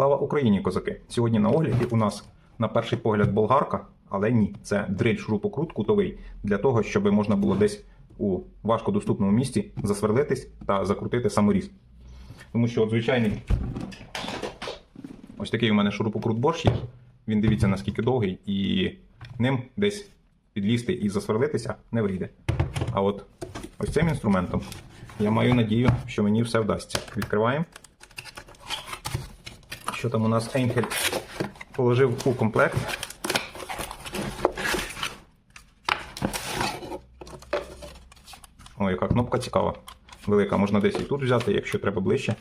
Слава Україні, козаки! Сьогодні на огляді у нас на перший погляд болгарка, але ні, це дриль шурупокрут кутовий для того, щоб можна було десь у важкодоступному місці засверлитись та закрутити саморіз. Тому що от звичайний ось такий у мене шурупокрут борщ є. Він дивіться наскільки довгий, і ним десь підлізти і засверлитися не вийде. А от ось цим інструментом я маю надію, що мені все вдасться. Відкриваємо. Що там у нас Енхель положив у комплект. О, яка кнопка цікава. Велика, можна десь і тут взяти, якщо треба ближче.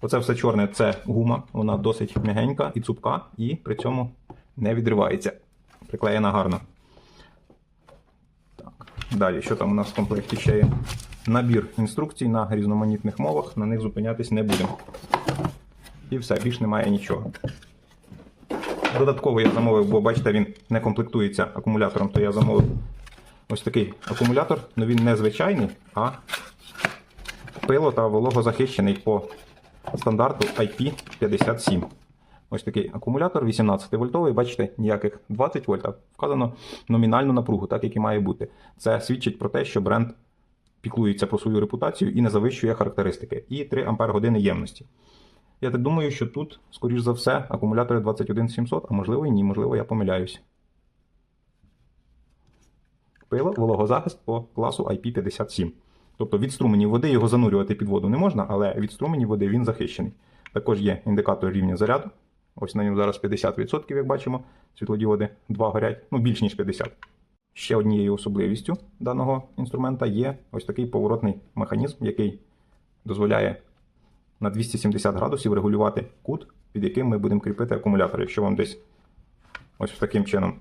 Оце все чорне це гума, вона досить м'ягенька і цупка, і при цьому не відривається. Приклеєна гарно. Так. Далі, що там у нас в комплекті ще є? Набір інструкцій на різноманітних мовах, на них зупинятись не будемо. І все, більш немає нічого. Додатково я замовив, бо бачите, він не комплектується акумулятором, то я замовив ось такий акумулятор, але він не звичайний, а пило та вологозахищений по стандарту IP57. Ось такий акумулятор 18 вольтовий, бачите, ніяких 20 вольт, а вказано номінальну напругу, так як і має бути. Це свідчить про те, що бренд піклується про свою репутацію і не завищує характеристики. І 3 Ампер години ємності. Я так думаю, що тут, скоріш за все, акумулятори 21700, а можливо і ні, можливо, я помиляюсь. Пило, вологозахист по класу IP57. Тобто від струмені води його занурювати під воду не можна, але від струмені води він захищений. Також є індикатор рівня заряду. Ось на ньому зараз 50%, як бачимо. Світлодіоди 2 горять, ну більш ніж 50. Ще однією особливістю даного інструмента є ось такий поворотний механізм, який дозволяє на 270 градусів регулювати кут, під яким ми будемо кріпити акумулятор. Якщо вам десь ось таким чином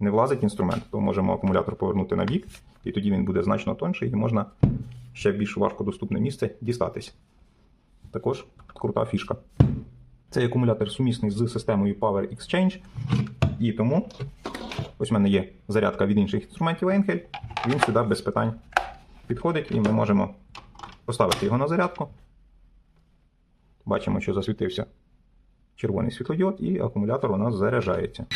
не влазить інструмент, то можемо акумулятор повернути на бік, і тоді він буде значно тонший і можна ще більш важкодоступне місце дістатись. Також крута фішка. Цей акумулятор сумісний з системою Power Exchange, і тому ось в мене є зарядка від інших інструментів Енхель. Він сюди без питань підходить, і ми можемо поставити його на зарядку. Бачимо, що засвітився червоний світлодіод, і акумулятор у нас заряджається.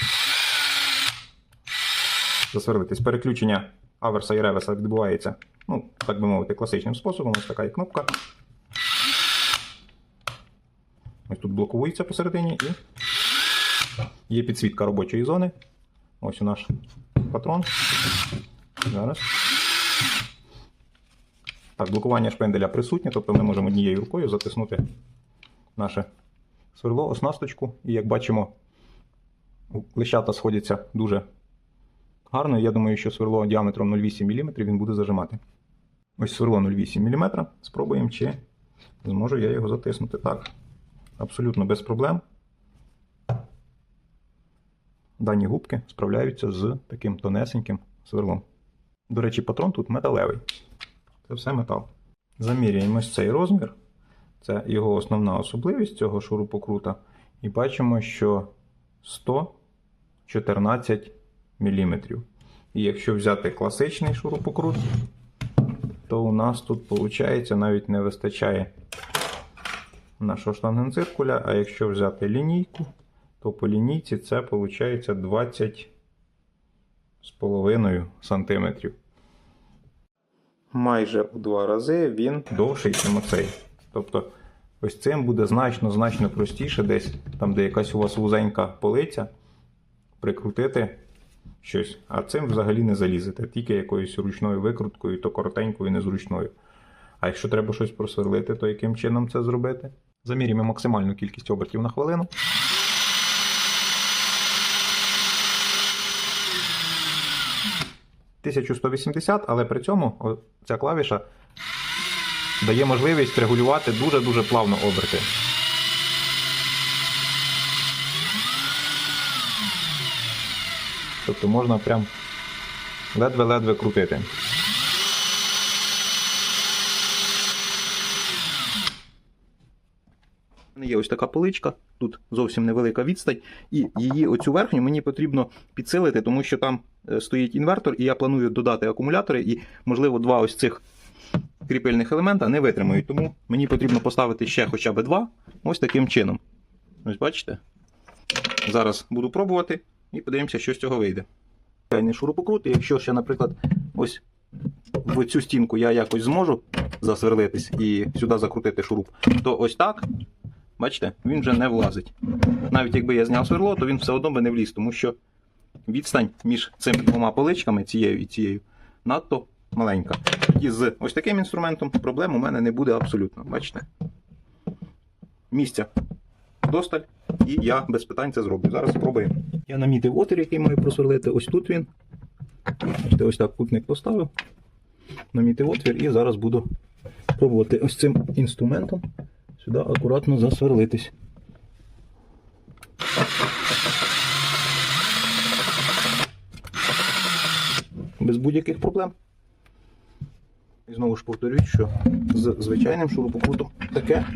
Засверлитись. Переключення аверса і реверса відбувається, ну, так би мовити, класичним способом. Ось така є кнопка. Ось тут блоковується посередині і є підсвітка робочої зони. Ось у наш патрон. Зараз. Так, блокування шпенделя присутнє, тобто ми можемо однією рукою затиснути наше сверло, оснасточку. І як бачимо, лищата сходяться дуже гарно. Я думаю, що сверло діаметром 0,8 мм він буде зажимати. Ось сверло 0,8 мм. Спробуємо, чи зможу я його затиснути. Так, абсолютно без проблем. Дані губки справляються з таким тонесеньким сверлом. До речі, патрон тут металевий. Це все метал. Заміряємо ось цей розмір. Це його основна особливість цього шурупокрута. І бачимо, що 114 мм. І якщо взяти класичний шурупокрут, то у нас тут, виходить, навіть не вистачає нашого штангенциркуля. А якщо взяти лінійку, то по лінійці це виходить 20 з половиною сантиметрів. Майже у два рази він довший, ніж оцей. Тобто, ось цим буде значно-значно простіше десь, там, де якась у вас вузенька полиця, прикрутити щось. А цим взагалі не залізете, тільки якоюсь ручною викруткою, то коротенькою, незручною. А якщо треба щось просверлити, то яким чином це зробити? Замірюємо максимальну кількість обертів на хвилину. «1180», але при цьому ця клавіша дає можливість регулювати дуже-дуже плавно оберти. Тобто можна прям ледве-ледве крутити. Є ось така поличка, тут зовсім невелика відстань, і її оцю верхню мені потрібно підсилити, тому що там е, стоїть інвертор, і я планую додати акумулятори, і, можливо, два ось цих кріпильних елемента не витримають. Тому мені потрібно поставити ще хоча б два ось таким чином. Ось бачите? Зараз буду пробувати і подивимося, що з цього вийде. Звичайний шурупокрут, якщо ще, наприклад, ось в цю стінку я якось зможу засверлитись і сюди закрутити шуруп, то ось так, бачите, він вже не влазить. Навіть якби я зняв сверло, то він все одно би не вліз, тому що відстань між цими двома поличками, цією і цією, надто маленька. Тоді з ось таким інструментом проблем у мене не буде абсолютно. Бачите? Місця досталь, і я без питань це зроблю. Зараз спробуємо. Я намітив отвір, який маю просверлити. Ось тут він. Бачите, ось так кутник поставив. Намітив отвір і зараз буду пробувати ось цим інструментом сюди акуратно засверлитись. Без будь-яких проблем. І знову ж повторюю, що з звичайним шурупокрутом таке.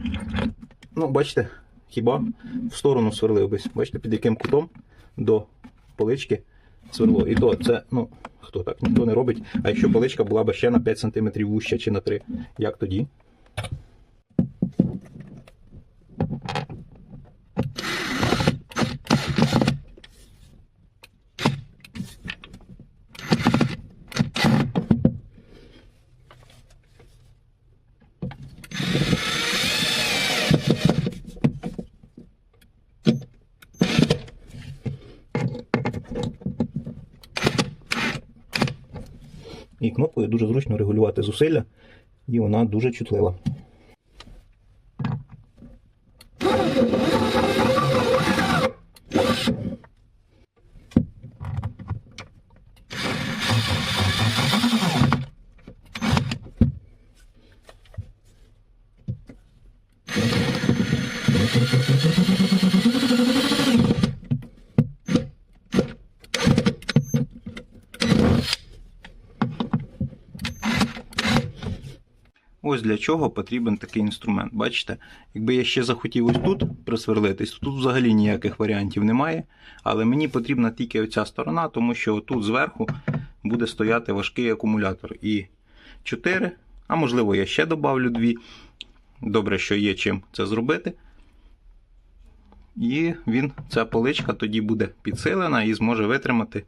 Ну, бачите, хіба в сторону сверлив бись. Бачите, під яким кутом до полички сверло. І то це, ну, хто так, ніхто не робить. А якщо поличка була б ще на 5 см вуща чи на 3, як тоді? Кнопкою дуже зручно регулювати зусилля, і вона дуже чутлива. Ось для чого потрібен такий інструмент. Бачите, якби я ще захотів ось тут присверлитись, то тут взагалі ніяких варіантів немає. Але мені потрібна тільки оця сторона, тому що тут зверху буде стояти важкий акумулятор. І 4, а можливо, я ще добавлю 2. Добре, що є чим це зробити. І він, ця поличка тоді буде підсилена і зможе витримати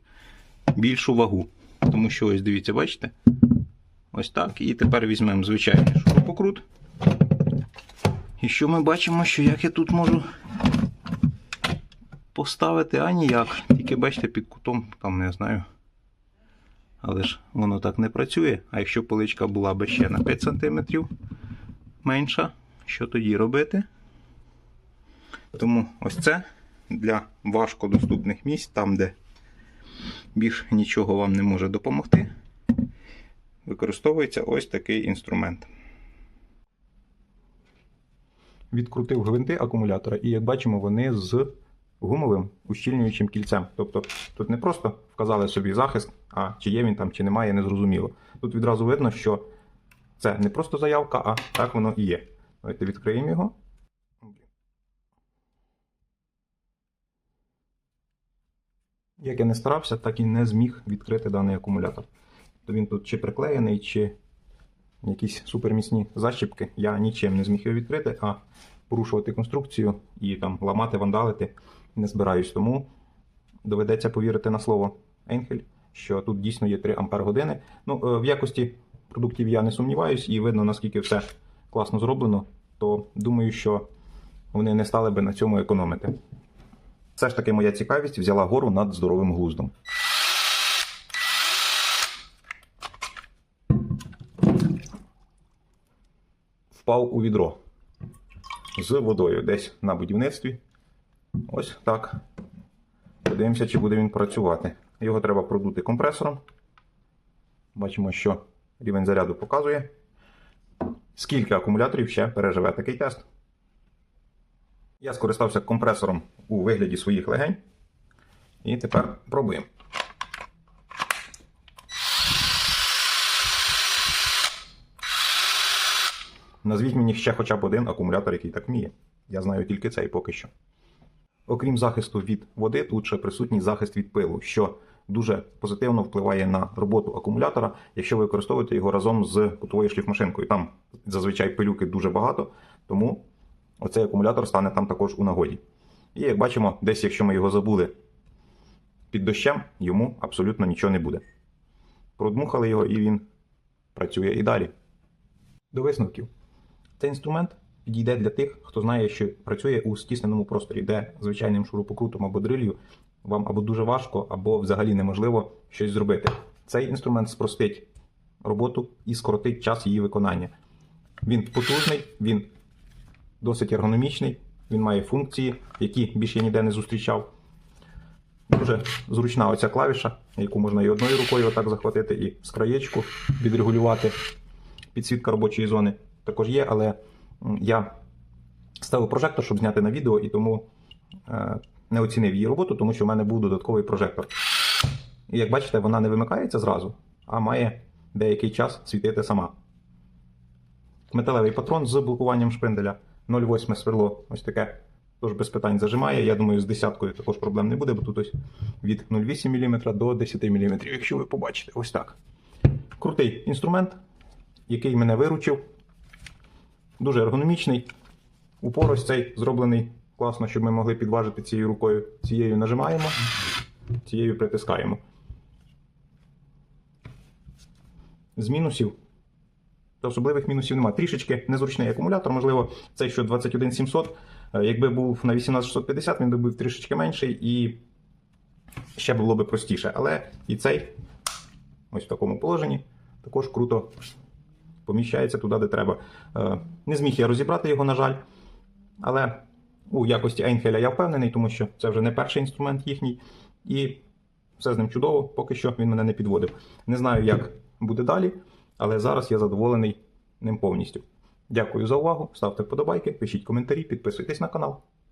більшу вагу. Тому що ось дивіться, бачите? Ось так. І тепер візьмемо звичайний шурупокрут. І що ми бачимо, що як я тут можу поставити, а ніяк. Тільки бачите, під кутом, там не знаю. Але ж воно так не працює. А якщо поличка була б ще на 5 см менша, що тоді робити? Тому ось це для важкодоступних місць, там, де більш нічого вам не може допомогти використовується ось такий інструмент. Відкрутив гвинти акумулятора, і як бачимо, вони з гумовим ущільнюючим кільцем. Тобто тут не просто вказали собі захист, а чи є він там, чи немає, не зрозуміло. Тут відразу видно, що це не просто заявка, а так воно і є. Давайте відкриємо його. Як я не старався, так і не зміг відкрити даний акумулятор то він тут чи приклеєний, чи якісь суперміцні защіпки. Я нічим не зміг його відкрити, а порушувати конструкцію і там ламати, вандалити не збираюсь. Тому доведеться повірити на слово Енхель, що тут дійсно є 3 Ампер години. Ну, е, в якості продуктів я не сумніваюсь, і видно, наскільки все класно зроблено, то думаю, що вони не стали би на цьому економити. Все ж таки, моя цікавість взяла гору над здоровим глуздом. Впав у відро з водою десь на будівництві. Ось так. Подивимося, чи буде він працювати. Його треба продути компресором. Бачимо, що рівень заряду показує. Скільки акумуляторів ще переживе такий тест. Я скористався компресором у вигляді своїх легень. І тепер пробуємо. Назвіть мені ще хоча б один акумулятор, який так вміє. Я знаю тільки цей поки що. Окрім захисту від води, тут ще присутній захист від пилу, що дуже позитивно впливає на роботу акумулятора, якщо ви використовуєте його разом з кутовою шліфмашинкою. Там зазвичай пилюки дуже багато, тому оцей акумулятор стане там також у нагоді. І як бачимо, десь, якщо ми його забули під дощем, йому абсолютно нічого не буде. Продмухали його і він працює і далі. До висновків. Цей інструмент підійде для тих, хто знає, що працює у стісненому просторі, де звичайним шурупокрутом або дрилью вам або дуже важко, або взагалі неможливо щось зробити. Цей інструмент спростить роботу і скоротить час її виконання. Він потужний, він досить ергономічний, він має функції, які більше я ніде не зустрічав. Дуже зручна оця клавіша, яку можна і одною рукою отак захватити, і з краєчку відрегулювати. Підсвітка робочої зони також є, але я ставив прожектор, щоб зняти на відео, і тому е, не оцінив її роботу, тому що в мене був додатковий прожектор. І як бачите, вона не вимикається зразу, а має деякий час світити сама. Металевий патрон з блокуванням шпинделя. 0,8 сверло, ось таке. Тож без питань зажимає. Я думаю, з десяткою також проблем не буде, бо тут ось від 0,8 мм до 10 мм, якщо ви побачите, ось так. Крутий інструмент, який мене виручив. Дуже ергономічний. Упор ось цей зроблений класно, щоб ми могли підважити цією рукою. Цією нажимаємо, цією притискаємо. З мінусів. Та особливих мінусів немає. Трішечки незручний акумулятор, можливо, цей що 21700. е, Якби був на 18650, він би був трішечки менший і ще було би простіше. Але і цей, ось в такому положенні, також круто поміщається туди, де треба. Е, Не зміг я розібрати його, на жаль. Але у якості Ейнхеля я впевнений, тому що це вже не перший інструмент їхній. І все з ним чудово, поки що він мене не підводив. Не знаю, як буде далі, але зараз я задоволений ним повністю. Дякую за увагу. Ставте вподобайки, пишіть коментарі, підписуйтесь на канал.